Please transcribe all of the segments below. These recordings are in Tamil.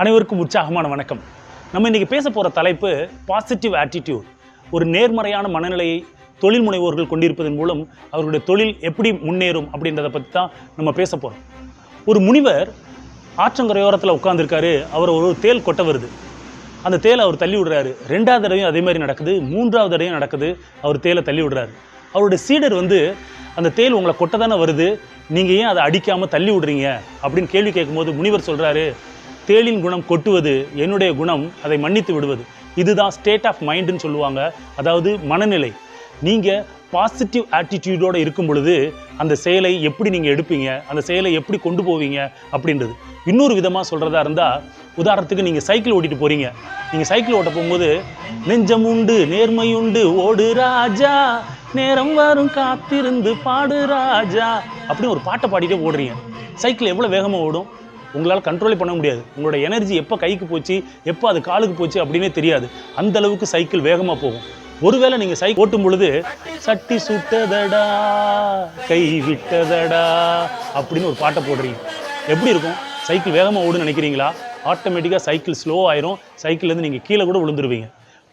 அனைவருக்கும் உற்சாகமான வணக்கம். நம்ம இன்றைக்கி பேச போகிற தலைப்பு பாசிட்டிவ் ஆட்டிடியூட் ஒரு நேர்மறையான மனநிலையை தொழில் முனைவோர்கள் கொண்டிருப்பதன் மூலம் அவர்களுடைய தொழில் எப்படி முன்னேறும் அப்படின்றத பற்றி தான் நம்ம பேச போகிறோம் ஒரு முனிவர் ஆற்றங்கரையோரத்தில் உட்காந்துருக்காரு அவர் ஒரு தேல் கொட்ட வருது. அந்த தேலை அவர் தள்ளி விடுறாரு. ரெண்டாவது தடவையும் அதே மாதிரி நடக்குது. மூன்றாவது தடவையும் நடக்குது. அவர் தேலை தள்ளி விடுறாரு. அவருடைய சீடர் வந்து அந்த தேல் உங்களை கொட்ட தானே வருது? நீங்கள் ஏன் அதை அடிக்காமல் தள்ளி விடுறீங்க? அப்படின்னு கேள்வி கேட்கும்போது முனிவர் சொல்கிறாரு தேளின் குணம் கொட்டுவது என்னுடைய குணம் அதை மன்னித்து விடுவது. இதுதான் ஸ்டேட் ஆஃப் மைண்டுன்னு சொல்லுவாங்க. அதாவது மனநிலை. நீங்கள் பாசிட்டிவ் ஆட்டிடியூடோடு இருக்கும் பொழுது அந்த செயலை எப்படி நீங்கள் எடுப்பீங்க அந்த செயலை எப்படி கொண்டு போவீங்க அப்படின்றது. இன்னொரு விதமாக சொல்கிறதா இருந்தால் உதாரணத்துக்கு நீங்கள் சைக்கிள் ஓட்டிட்டு போகிறீங்க நீங்கள் சைக்கிள் ஓட்ட போகும்போது நெஞ்சம் உண்டு நேர்மை உண்டு ஓடு ராஜா நேரம் வரும் காத்திருந்து பாடு ராஜா அப்படின்னு ஒரு பாட்டை பாடிட்டே ஓடுறீங்க. சைக்கிள் எவ்வளோ வேகமாக ஓடும்? உங்களால் கண்ட்ரோலே பண்ண முடியாது. உங்களோட எனர்ஜி எப்போ கைக்கு போச்சு எப்போ அது காலுக்கு போச்சு அப்படின்னே தெரியாது. அந்த அளவுக்கு சைக்கிள் வேகமாக போகும். ஒருவேளை நீங்கள் சைக்கிள் ஓட்டும் பொழுது சட்டி சுட்டதடா கை விட்டதடா அப்படின்னு ஒரு பாட்டை போடுறீங்க. எப்படி இருக்கும்? சைக்கிள் வேகமாக ஓடுன்னு நினைக்கிறீங்களா? ஆட்டோமேட்டிக்காக சைக்கிள் ஸ்லோ ஆயிரும். சைக்கிள்லேருந்து நீங்கள் கீழே கூட விழுந்துருவீங்க.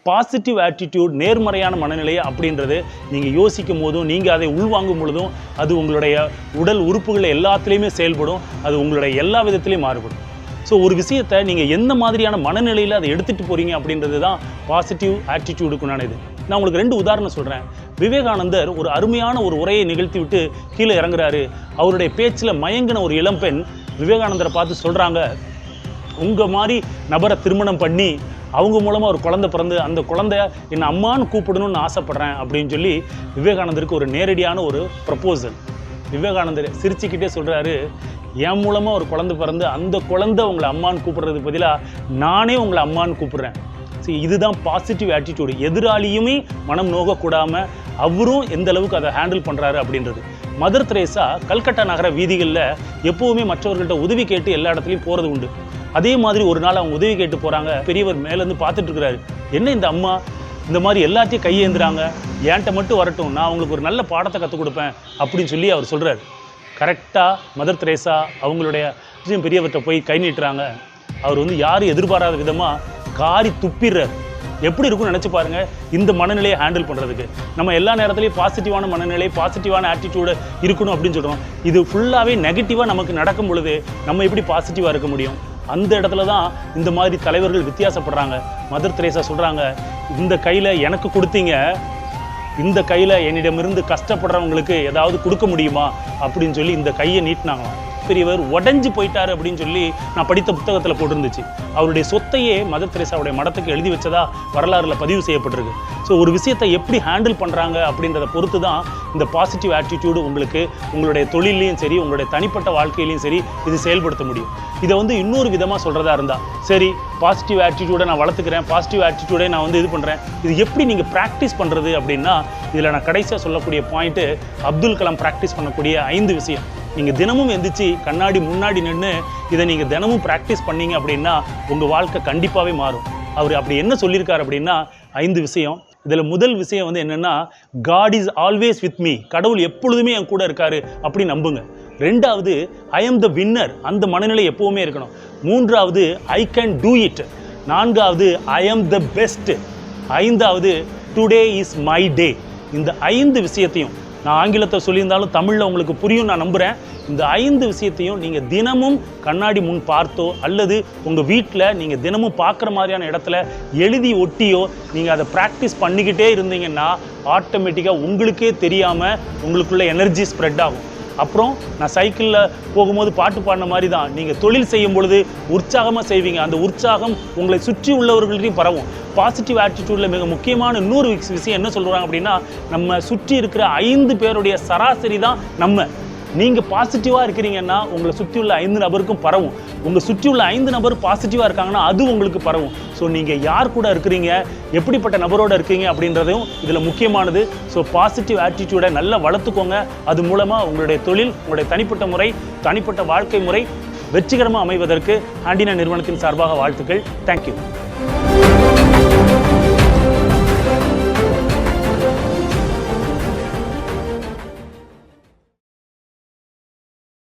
பாசிட்டிவ் ஆட்டிடியூட் நேர்மறையான மனநிலை அப்படின்றது நீங்கள் யோசிக்கும் போதும் நீங்கள் அதை உள்வாங்கும் பொழுதும் அது உங்களுடைய உடல் உறுப்புகள் எல்லாத்துலேயுமே செயல்படும். அது உங்களுடைய எல்லா விதத்துலேயும் மாறுபடும். ஸோ ஒரு விஷயத்தை நீங்கள் எந்த மாதிரியான மனநிலையில் அதை எடுத்துகிட்டு போகிறீங்க அப்படின்றது தான் பாசிட்டிவ் ஆட்டிடியூடுக்குண்டான இது நான் உங்களுக்கு ரெண்டு உதாரணம் சொல்கிறேன் விவேகானந்தர் ஒரு அருமையான ஒரு உரையை நிகழ்த்தி விட்டு கீழே இறங்குறாரு. அவருடைய பேச்சில் மயங்கின ஒரு இளம்பெண் விவேகானந்தரை பார்த்து சொல்கிறாங்க உங்கள் மாதிரி நபரை திருமணம் பண்ணி அவங்க மூலமாக ஒரு குழந்தை பிறந்து அந்த குழந்தைய என்னை அம்மான்னு கூப்பிடணும்னு ஆசைப்பட்றேன் அப்படின்னு சொல்லி விவேகானந்தருக்கு ஒரு நேரடியான ஒரு ப்ரப்போசல் விவேகானந்தர் சிரிச்சுக்கிட்டே சொல்கிறாரு என் மூலமாக ஒரு குழந்தை பிறந்து அந்த குழந்தை உங்களை அம்மான்னு கூப்பிட்றது பதிலாக நானே உங்களை அம்மான்னு கூப்பிட்றேன். சரி இதுதான் பாசிட்டிவ் ஆட்டிடியூடு எதிராளியுமே மனம் நோகக்கூடாமல் அவரும் எந்த அளவுக்கு அதை ஹேண்டில் பண்ணுறாரு அப்படின்றது. மதர் திரேசா கல்கட்டா நகர வீதிகளில் எப்போவுமே மற்றவர்கள்ட்ட உதவி கேட்டு எல்லா இடத்துலையும் போகிறது உண்டு. அதே மாதிரி ஒரு நாள் அவங்க உதவி கேட்டு போகிறாங்க பெரியவர் மேலேருந்து பார்த்துட்டு இருக்கிறாரு என்ன இந்த அம்மா? இந்த மாதிரி எல்லாத்தையும் கையேந்துறாங்க. ஏன்ட்ட மட்டும் வரட்டும். நான் அவங்களுக்கு ஒரு நல்ல பாடத்தை கற்றுக் கொடுப்பேன். அப்படின்னு சொல்லி அவர் சொல்கிறாரு கரெக்டாக மதர் திரேசா அவங்களுடைய விஷயம் பெரியவர்கிட்ட போய் கை நீட்டுறாங்க. அவர் வந்து யாரும் எதிர்பாராத விதமாக காரி துப்பிடுறார். எப்படி இருக்கும்னு நினச்சி பாருங்கள் இந்த மனநிலையை ஹேண்டில் பண்ணுறதுக்கு நம்ம எல்லா நேரத்துலையும் பாசிட்டிவான மனநிலை பாசிட்டிவான ஆட்டிடியூடு இருக்கணும் அப்படின்னு சொல்கிறோம் இது ஃபுல்லாகவே நெகட்டிவாக நமக்கு நடக்கும் பொழுது நம்ம எப்படி பாசிட்டிவாக இருக்க முடியும்? அந்த இடத்துல தான் இந்த மாதிரி தலைவர்கள் வித்தியாசப்படுறாங்க. மதர் திரேசா சொல்கிறாங்க இந்த கையில் எனக்கு கொடுத்தீங்க இந்த கையில் என்னிடமிருந்து கஷ்டப்படுறவங்களுக்கு ஏதாவது கொடுக்க முடியுமா? அப்படின்னு சொல்லி இந்த கையை நீட்டினாங்களாம். பெரியவர் உடஞ்சி போயிட்டாரு அப்படின்னு சொல்லி நான் படித்த புத்தகத்தில் போட்டிருந்துச்சு. அவருடைய சொத்தையே மதர் தெரேசாவுடைய மடத்துக்கு எழுதி வச்சதா வரலாறுல பதிவு செய்யப்பட்டிருக்கு. ஸோ ஒரு விஷயத்தை எப்படி ஹேண்டில் பண்ணுறாங்க அப்படின்றத பொறுத்து தான் இந்த பாசிட்டிவ் ஆட்டிடியூடு உங்களுக்கு உங்களுடைய தொழிலையும் சரி உங்களுடைய தனிப்பட்ட வாழ்க்கையிலையும் சரி இது செயல்படுத்த முடியும். இதை வந்து இன்னொரு விதமாக சொல்கிறதா இருந்தால் சரி பாசிட்டிவ் ஆட்டிடியூடை நான் வளர்த்துக்கிறேன் பாசிட்டிவ் ஆட்டிடியூடை நான் வந்து இது பண்ணுறேன் இது எப்படி நீங்கள் ப்ராக்டிஸ் பண்ணுறது அப்படின்னா இதில் நான் கடைசியாக சொல்லக்கூடிய பாயிண்ட்டு அப்துல் கலாம் ப்ராக்டிஸ் பண்ணக்கூடிய ஐந்து விஷயம். நீங்கள் தினமும் எந்திரிச்சு கண்ணாடி முன்னாடி நின்று இதை நீங்கள் தினமும் ப்ராக்டிஸ் பண்ணீங்க அப்படின்னா உங்கள் வாழ்க்கை கண்டிப்பாகவே மாறும். அவர் அப்படி என்ன சொல்லியிருக்கார் அப்படின்னா ஐந்து விஷயம். இதில் முதல் விஷயம் வந்து என்னென்னா God is always with me கடவுள் எப்பொழுதுமே என் கூட இருக்காரு அப்படி நம்புங்க. ரெண்டாவது ஐ எம் த வின்னர் அந்த மனநிலை எப்போவுமே இருக்கணும். மூன்றாவது ஐ கேன் டூ இட் நான்காவது ஐ எம் த பெஸ்ட் ஐந்தாவது டுடே இஸ் மை டே இந்த ஐந்து விஷயத்தையும் நான் ஆங்கிலத்தை சொல்லியிருந்தாலும் தமிழில் உங்களுக்கு புரியும் நான் நம்புகிறேன் இந்த ஐந்து விஷயத்தையும் நீங்கள் தினமும் கண்ணாடி முன் பார்த்தோ அல்லது உங்கள் வீட்டில் நீங்கள் தினமும் பார்க்குற மாதிரியான இடத்துல எழுதி ஒட்டியோ நீங்கள் அதை ப்ராக்டிஸ் பண்ணிக்கிட்டே இருந்தீங்கன்னா ஆட்டோமேட்டிக்காக உங்களுக்கே தெரியாமல் உங்களுக்குள்ள எனர்ஜி ஸ்ப்ரெட் ஆகும். அப்புறம் நான் சைக்கிளில் போகும்போது பாட்டு பாடின மாதிரி தான் நீங்கள் தொழில் செய்யும் பொழுது உற்சாகமாக செய்வீங்க. அந்த உற்சாகம் உங்களை சுற்றி உள்ளவர்களையும் பரவும். பாசிட்டிவ் ஆட்டிடியூடில் மிக முக்கியமான இன்னொரு விஷயம் என்ன சொல்கிறாங்க அப்படின்னா நம்ம சுற்றி இருக்கிற ஐந்து பேருடைய சராசரி தான் நம்ம. நீங்கள் பாசிட்டிவாக இருக்கிறீங்கன்னா உங்களை சுற்றி உள்ள ஐந்து நபருக்கும் பரவும். உங்கள் சுற்றி உள்ள ஐந்து நபர் பாசிட்டிவாக இருக்காங்கன்னா அது உங்களுக்கு பரவும். ஸோ நீங்கள் யார் கூட இருக்கிறீங்க? எப்படிப்பட்ட நபரோடு இருக்கீங்க அப்படின்றதும் இதில் முக்கியமானது. ஸோ பாசிட்டிவ் ஆட்டிடியூடை நல்லா வளர்த்துக்கோங்க. அது மூலமாக உங்களுடைய தொழில் உங்களுடைய தனிப்பட்ட முறை தனிப்பட்ட வாழ்க்கை முறை வெற்றிகரமாக அமைவதற்கு ஆண்டினா நிறுவனத்தின் சார்பாக வாழ்த்துக்கள். தேங்க்யூ